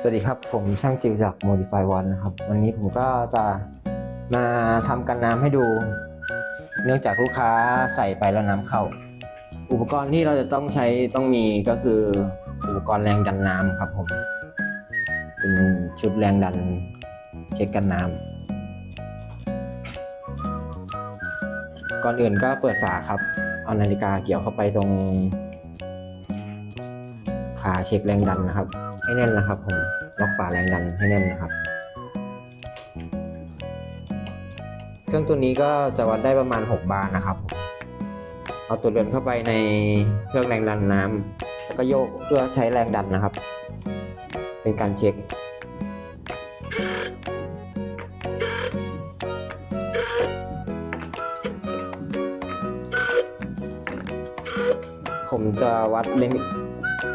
สวัสดีครับ ผมช่างจิวจาก Modify One นะครับ วันนี้ผมก็จะมาทำกันน้ำให้ดู เนื่องจากลูกค้าใส่ไปแล้วน้ำเข้า อุปกรณ์ที่เราจะต้องใช้ต้องมีก็คืออุปกรณ์แรงดันน้ำครับผม เป็นชุดแรงดันเช็คกันน้ำก่อนอื่นก็เปิดฝาครับ เอานาฬิกาเกี่ยวเข้าไปตรงขาเช็คแรงดันนะครับ ให้แน่นนะครับ ผมล็อกฝาแรงดันให้แน่นนะครับ เครื่องตัวนี้ก็จะวัดได้ประมาณ 6 บาร์นะครับผมเอาตัวเดินเข้าไปในเครื่องแรงดันน้ำแล้วก็โยกเพื่อใช้แรงดันนะครับ เป็นการเช็คผมจะวัดลิมิต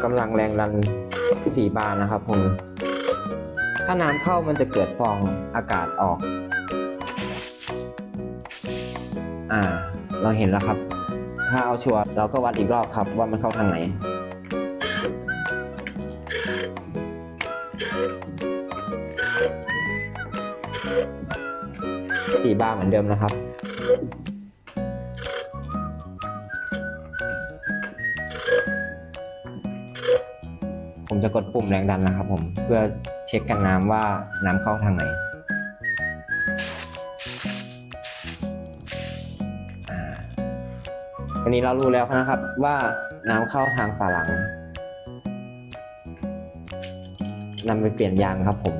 กำลังแรงดัน 4 บาร์นะครับผม ถ้าน้ำเข้ามันจะเกิดฟองอากาศออก อ่า เราเห็นแล้วครับ ถ้าเอาชัวร์เราก็วัดอีกรอบครับว่ามันเข้าทางไหน สี่บาร์เหมือนเดิมนะครับ ผมจะกดปุ่มแรงดันนะครับผมเพื่อเช็คกันน้ำว่าน้ำเข้าทางไหนอ่าทีนี้เรารู้แล้วนะครับว่าน้ำเข้าทางฝาหลังนำไปเปลี่ยนยางครับผม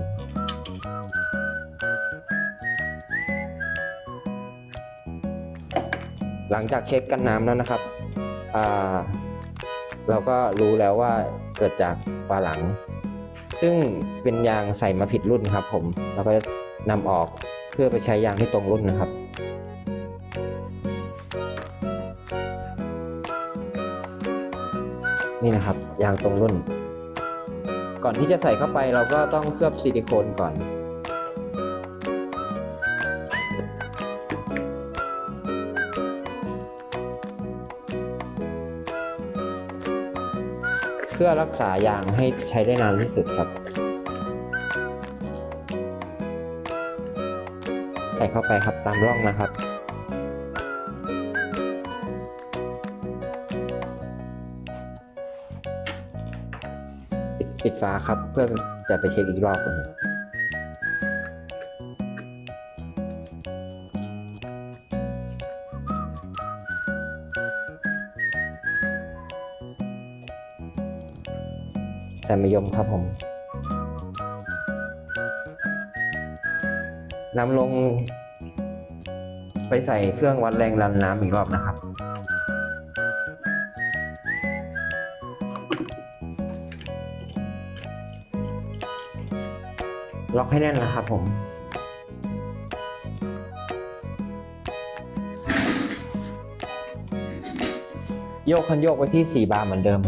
หลังจากเช็คกันน้ำแล้วนะครับ เราก็รู้แล้วว่า เกิดจากฝาหลัง ซึ่งเป็นยางใส่มาผิดรุ่นครับ ผมเราก็จะนำออกเพื่อไปใช้ยางที่ตรงรุ่นนะครับนี่นะครับยางตรงรุ่น ก่อนที่จะใส่เข้าไปเราก็ต้องเคลือบซิลิโคนก่อน พื่อรักษายางให้ใช้ได้นานที่สุดครับ ใส่เข้าไปครับตามร่องนะครับปิดปิดฝาครับเพื่อจะไปเช็คอีกรอบนึง ใส่มยมครับผมนำลงไปใส่เครื่องวัดแรงดันน้ำอีกรอบนะครับ ล็อกให้แน่นนะครับผม โยกคันโยกไว้ที่ 4 บาร์เหมือนเดิม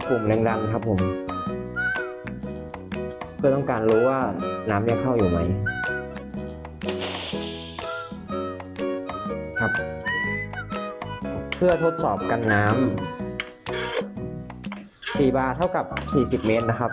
ดปุ่มแรงดันครับผม เพื่อต้องการรู้ว่าน้ำยังเข้าอยู่ไหม ครับ เพื่อทดสอบกันน้ำ4บาร์เท่ากับ 40 เมตรนะครับ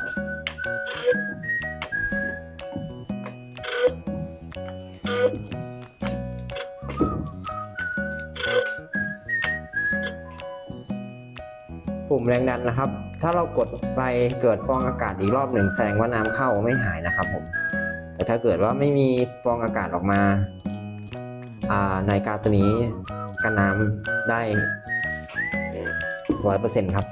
มแรงดันนะครับ ถ้าเรากดไปเกิดฟองอากาศอีกรอบหนึ่งแสดงว่าน้ำเข้าไม่หายนะครับผม แต่ถ้าเกิดว่าไม่มีฟองอากาศออกมานาในการตัวนี้กันน้ำได้ร้อยเปอร์เซ็นต์ครับ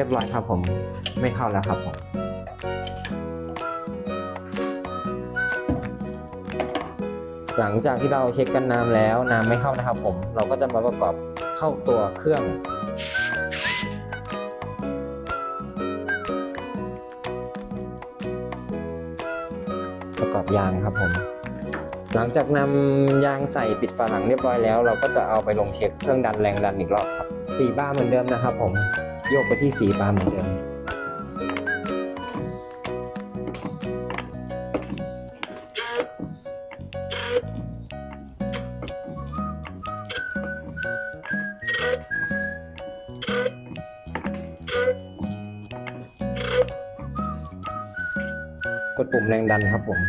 รียบร้อยครับผมไม่เข้าแล้วครับผมหลังจากที่เราเช็คกันน้ำแล้วน้ำไม่เข้านะครับ ผมเราก็จะมาประกอบเข้าตัวเครื่องประกอบยางครับผม หลังจากนำยางใส่ปิดฝาหลังเรียบร้อยแล้ว เราก็จะเอาไปลงเช็คเครื่องดันแรงดันอีกรอบครับปีบ้าเหมือนเดิมนะครับผม โยกไปที่สีบาร์เหมือนเดิมกดปุ่มแรงดันครับผม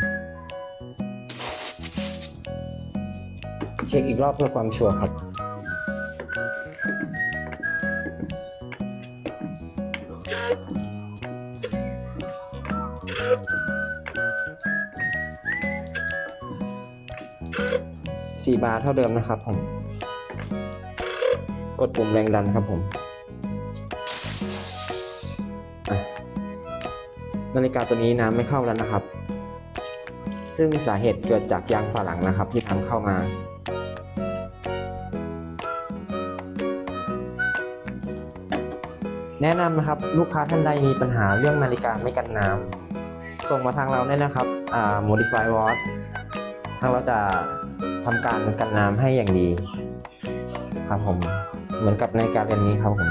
เช็คอีกรอบเพื่อความชัวร์ครับ สี่บาร์เท่าเดิมนะครับผม กดปุ่มแรงดันครับผมนาฬิกาตัวนี้น้ำไม่เข้าแล้วนะครับ ซึ่งสาเหตุเกิดจากยางฝาหลังนะครับ ที่ทำเข้ามา แนะนำนะครับลูกค้าท่านใดมีปัญหาเรื่องนาฬิกาไม่กันน้ำส่งมาทางเราได้นะครับอ่า modify watch ทางเราจะทำการกันน้ำให้อย่างดี ครับผมเหมือนกับนาฬิกาเรือนนี้ครับผม